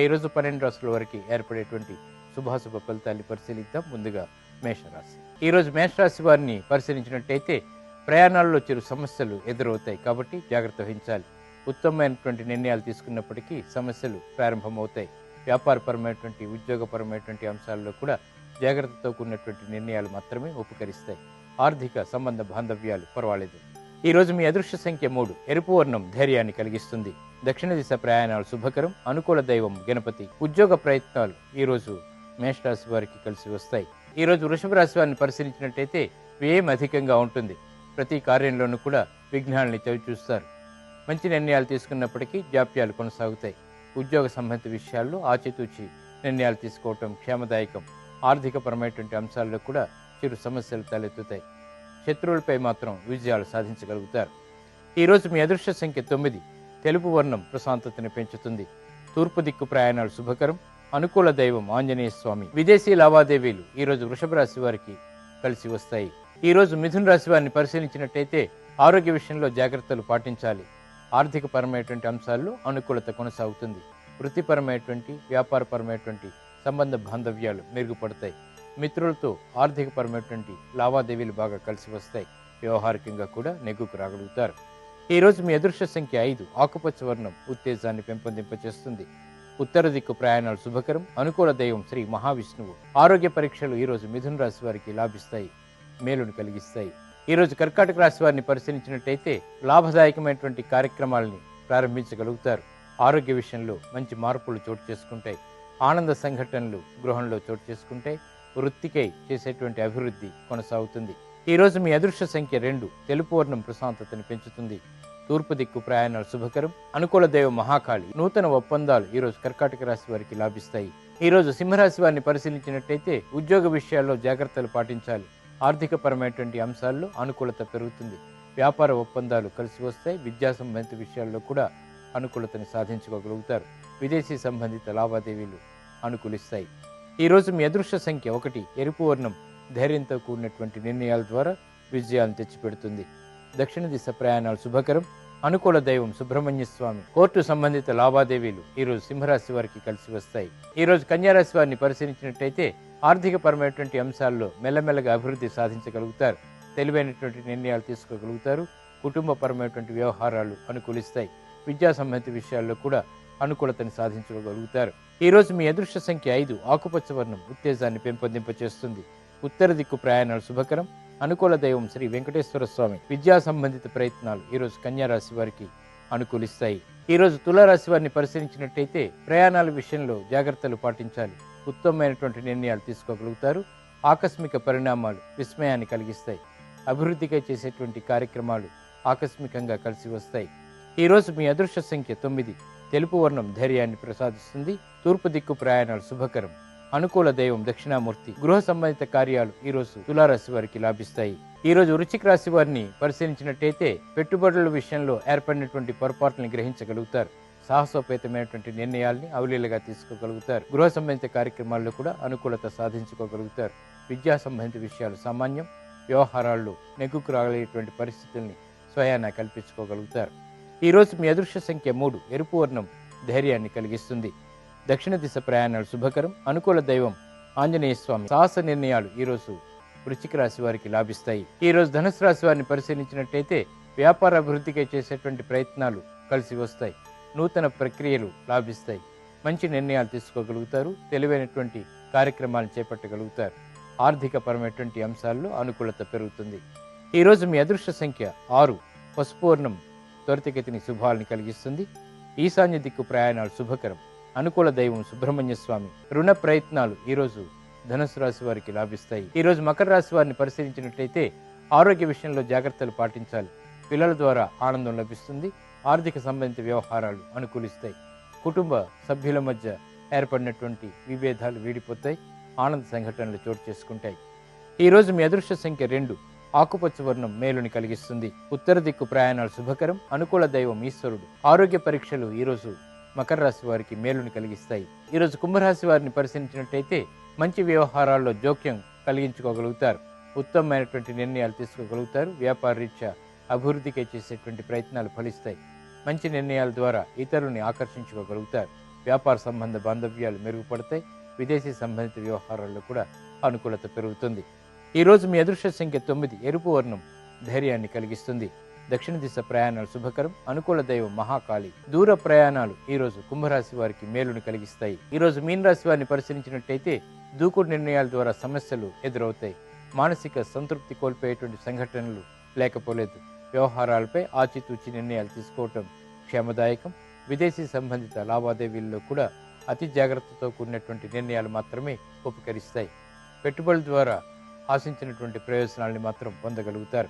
ఈ రోజు పన్నెండు రాసుల వరకు ఏర్పడేటువంటి శుభాశుభ ఫలితాన్ని పరిశీలిద్దాం. ముందుగా మేషరాశి. ఈ రోజు మేషరాశి వారిని పరిశీలించినట్టయితే ప్రయాణాల్లో చిరు సమస్యలు ఎదురవుతాయి కాబట్టి జాగ్రత్త వహించాలి. ఉత్తమమైనటువంటి నిర్ణయాలు తీసుకున్నప్పటికీ సమస్యలు ప్రారంభమవుతాయి. వ్యాపారపరమైనటువంటి ఉద్యోగపరమైనటువంటి అంశాల్లో కూడా జాగ్రత్తతో కూడినటువంటి నిర్ణయాలు మాత్రమే ఉపకరిస్తాయి. ఆర్థిక సంబంధ బాంధవ్యాలు పర్వాలేదు. ఈ రోజు మీ అదృష్ట సంఖ్య మూడు. ఎరుపు వర్ణం ధైర్యాన్ని కలిగిస్తుంది. దక్షిణ దిశ ప్రయాణాలు శుభకరం. అనుకూల దైవం గణపతి. ఉద్యోగ ప్రయత్నాలు ఈ రోజు మేషరాశి వారికి కలిసి వస్తాయి. ఈ రోజు వృషభ రాశి వారిని పరిశీలించినట్టయితే వ్యయం అధికంగా ఉంటుంది. ప్రతి కార్యంలోనూ కూడా విఘ్నాలని చవి చూస్తారు. మంచి నిర్ణయాలు తీసుకున్నప్పటికీ జాప్యాలు కొనసాగుతాయి. ఉద్యోగ సంబంధిత విషయాల్లో ఆచితూచి నిర్ణయాలు తీసుకోవటం క్షేమదాయకం. ఆర్థికపరమైనటువంటి అంశాల్లో కూడా చిరు సమస్యలు తలెత్తుతాయి. శత్రువులపై మాత్రం విజయాలు సాధించగలుగుతారు. ఈరోజు మీ అదృష్ట సంఖ్య తొమ్మిది. తెలుపు వర్ణం ప్రశాంతతని పెంచుతుంది. తూర్పు దిక్కు ప్రయాణాలు శుభకరం. అనుకూల దైవం ఆంజనేయ స్వామి. విదేశీ లావాదేవీలు ఈరోజు వృషభ రాశి వారికి కలిసి వస్తాయి. ఈరోజు మిథున రాశి వారిని పరిశీలించినట్టయితే ఆరోగ్య విషయంలో జాగ్రత్తలు పాటించాలి. ఆర్థిక పరమైనటువంటి అంశాల్లో అనుకూలత కొనసాగుతుంది. వృత్తిపరమైనటువంటి వ్యాపారపరమైనటువంటి సంబంధ బాంధవ్యాలు మెరుగుపడతాయి. మిత్రులతో ఆర్థికపరమైనటువంటి లావాదేవీలు బాగా కలిసి వస్తాయి. వ్యవహారికంగా కూడా నెగ్గుకు రాగలుగుతారు. ఈరోజు మీ అదృష్ట సంఖ్య ఐదు. ఆకుపచ్చ వర్ణం ఉత్తేజాన్ని పెంపొందింపచేస్తుంది. ఉత్తర దిక్కు ప్రయాణాలు శుభకరం. అనుకూల దైవం శ్రీ మహావిష్ణువు. ఆరోగ్య పరీక్షలు ఈరోజు మిథున రాశి వారికి లాభిస్తాయి. మేలును కలిగిస్తాయి. ఈరోజు కర్కాటక రాశి వారిని పరిశీలించినట్టయితే లాభదాయకమైనటువంటి కార్యక్రమాలని ప్రారంభించగలుగుతారు. ఆరోగ్య విషయంలో మంచి మార్పులు చోటు చేసుకుంటాయి. ఆనంద సంఘటనలు గృహంలో చోటు చేసుకుంటాయి. వృత్తికై చేసేటువంటి అభివృద్ధి కొనసాగుతుంది. ఈ రోజు మీ అదృశ్య సంఖ్య రెండు తెలుపు వర్ణం ప్రశాంతతను పెంచుతుంది. తూర్పు దిక్కు ప్రయాణాలు శుభకరం. అనుకూల దైవ మహాకాళి నూతన ఒప్పందాలు ఈరోజు కర్కాటక రాశి వారికి లాభిస్తాయి. ఈ రోజు సింహరాశి వారిని పరిశీలించినట్టయితే ఉద్యోగ విషయాల్లో జాగ్రత్తలు పాటించాలి. ఆర్థిక పరమైనటువంటి అంశాల్లో అనుకూలత పెరుగుతుంది. వ్యాపార ఒప్పందాలు కలిసి వస్తాయి. విద్యా సంబంధిత విషయాల్లో కూడా అనుకూలతని సాధించుకోగలుగుతారు. విదేశీ సంబంధిత లావాదేవీలు అనుకూలిస్తాయి. ఈ రోజు మీ అదృష్ట సంఖ్య ఒకటి ఎరుపు వర్ణం ధైర్యంతో కూడినటువంటి నిర్ణయాల ద్వారా విజయాలను తెచ్చిపెడుతుంది. దక్షిణ దిశ ప్రయాణాలు శుభకరం. అనుకూల దైవం సుబ్రహ్మణ్య స్వామి కోర్టు సంబంధిత లావాదేవీలు ఈరోజు సింహరాశి వారికి కలిసి వస్తాయి. ఈ రోజు కన్యారాశి వారిని పరిశీలించినట్టయితే ఆర్థిక పరమైనటువంటి అంశాల్లో మెల్లమెల్లగా అభివృద్ధి సాధించగలుగుతారు. తెలివైనటువంటి నిర్ణయాలు తీసుకోగలుగుతారు. కుటుంబపరమైనటువంటి వ్యవహారాలు అనుకూలిస్తాయి. విద్యా సంబంధిత విషయాల్లో కూడా అనుకూలతని సాధించగలుగుతారు. ఈరోజు మీ అదృష్ట సంఖ్య ఐదు ఆకుపచ్చ వర్ణం ఉత్తేజాన్ని పెంపొందింపచేస్తుంది. ఉత్తర దిక్కు ప్రయాణాలు శుభకరం. అనుకూల దైవం శ్రీ వెంకటేశ్వర స్వామి విద్యా సంబంధిత ప్రయత్నాలు ఈరోజు కన్యారాశి వారికి అనుకూలిస్తాయి. ఈరోజు తులారాశి వారిని పరిశీలించినట్టయితే ప్రయాణాల విషయంలో జాగ్రత్తలు పాటించాలి. ఉత్తమమైనటువంటి నిర్ణయాలు తీసుకోగలుగుతారు. ఆకస్మిక పరిణామాలు విస్మయాన్ని కలిగిస్తాయి. అభివృద్ధిగా చేసేటువంటి కార్యక్రమాలు ఆకస్మికంగా కలిసి వస్తాయి. ఈరోజు మీ అదృష్ట సంఖ్య తొమ్మిది తెలుపు వర్ణం ధైర్యాన్ని ప్రసాదిస్తుంది. తూర్పు దిక్కు ప్రయాణాలు శుభకరం. అనుకూల దైవం దక్షిణామూర్తి. గృహ సంబంధిత కార్యాలు ఈరోజు తులారాశి వారికి లాభిస్తాయి. ఈ రోజు వృశ్చిక రాశి వారిని పరిశీలించినట్టయితే పెట్టుబడుల విషయంలో ఏర్పడినటువంటి పొరపాట్లను గ్రహించగలుగుతారు. సాహసోపేతమైనటువంటి నిర్ణయాల్ని అవలీలగా తీసుకోగలుగుతారు. గృహ సంబంధిత కార్యక్రమాల్లో కూడా అనుకూలత సాధించుకోగలుగుతారు. విద్యా సంబంధిత విషయాలు సామాన్యం. వ్యవహారాల్లో నెగ్గుకు రాగలిగేటువంటి పరిస్థితుల్ని స్వయాన కల్పించుకోగలుగుతారు. ఈ రోజు మీ అదృశ్య సంఖ్య మూడు. ఎరుపు వర్ణం ధైర్యాన్ని కలిగిస్తుంది. దక్షిణ దిశ ప్రయాణాలు శుభకరం. అనుకూల దైవం ఆంజనేయ స్వామి. సాహస నిర్ణయాలు ఈరోజు వృశ్చిక రాశి వారికి లాభిస్తాయి. ఈ రోజు ధనుసు రాశి వారిని పరిశీలించినట్టయితే వ్యాపార అభివృద్ధికే చేసేటువంటి ప్రయత్నాలు కలిసి వస్తాయి. నూతన ప్రక్రియలు లాభిస్తాయి. మంచి నిర్ణయాలు తీసుకోగలుగుతారు. తెలివైనటువంటి కార్యక్రమాలను చేపట్టగలుగుతారు. ఆర్థిక పరమైనటువంటి అంశాల్లో అనుకూలత పెరుగుతుంది. ఈరోజు మీ అదృష్ట సంఖ్య ఆరు. పసుపు వర్ణం త్వరితగతిని శుభాలను కలిగిస్తుంది. ఈశాన్య దిక్కు ప్రయాణాలు శుభకరం. అనుకూల దైవం సుబ్రహ్మణ్య స్వామి రుణ ప్రయత్నాలు ఈరోజు ధనుసు రాశి వారికి లాభిస్తాయి. ఈ రోజు మకర రాశి వారిని పరిశీలించినట్లయితే ఆరోగ్య విషయంలో జాగ్రత్తలు పాటించాలి. పిల్లల ద్వారా ఆనందం లభిస్తుంది. ఆర్థిక సంబంధిత వ్యవహారాలు అనుకూలిస్తాయి. కుటుంబ సభ్యుల మధ్య ఏర్పడినటువంటి విభేదాలు వీడిపోతాయి. ఆనంద సంఘటనలు చోటు చేసుకుంటాయి. ఈ రోజు మీ అదృష్ట సంఖ్య రెండు. ఆకుపచ్చ వర్ణం మేలుని కలిగిస్తుంది. ఉత్తర దిక్కు ప్రయాణాలు శుభకరం అనుకూల దైవం ఈశ్వరుడు. ఆరోగ్య పరీక్షలు ఈరోజు మకర రాశి వారికి మేలుని కలిగిస్తాయి. ఈరోజు కుంభరాశి వారిని పరిశీలించినట్టయితే మంచి వ్యవహారాల్లో జోక్యం కలిగించుకోగలుగుతారు. ఉత్తమమైనటువంటి నిర్ణయాలు తీసుకోగలుగుతారు. వ్యాపార రీత్యా అభివృద్ధికి చేసేటువంటి ప్రయత్నాలు ఫలిస్తాయి. మంచి నిర్ణయాల ద్వారా ఇతరుల్ని ఆకర్షించుకోగలుగుతారు. వ్యాపార సంబంధ బాంధవ్యాలు మెరుగుపడతాయి. విదేశీ సంబంధిత వ్యవహారాల్లో కూడా అనుకూలత పెరుగుతుంది. ఈరోజు మీ అదృష్ట సంఖ్య తొమ్మిది. ఎరుపు వర్ణం ధైర్యాన్ని కలిగిస్తుంది. దక్షిణ దిశ ప్రయాణాలు శుభకరం. అనుకూల దైవం మహాకాళి. దూర ప్రయాణాలు ఈరోజు కుంభరాశి వారికి మేలుని కలిగిస్తాయి. ఈరోజు మీనరాశి వారిని పరిశీలించినట్టయితే దూకుడు నిర్ణయాల ద్వారా సమస్యలు ఎదురవుతాయి. మానసిక సంతృప్తి కోల్పోయేటువంటి సంఘటనలు లేకపోలేదు. వ్యవహారాలపై ఆచితూచి నిర్ణయాలు తీసుకోవటం క్షేమదాయకం. విదేశీ సంబంధిత లావాదేవీల్లో కూడా అతి జాగ్రత్తతో కూడినటువంటి నిర్ణయాలు మాత్రమే ఉపకరిస్తాయి. పెట్టుబడుల ద్వారా ఆశించినటువంటి ప్రయోజనాల్ని మాత్రం పొందగలుగుతారు.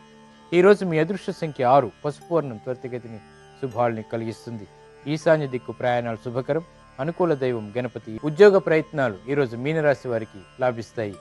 ఈ రోజు మీ అదృష్ట సంఖ్య ఆరు. పసుపు వర్ణం త్వరితగతిని శుభాల్ని కలిగిస్తుంది. ఈశాన్య దిక్కు ప్రయాణాలు శుభకరం. అనుకూల దైవం గణపతి. ఉద్యోగ ప్రయత్నాలు ఈ రోజు మీనరాశి వారికి లాభిస్తాయి.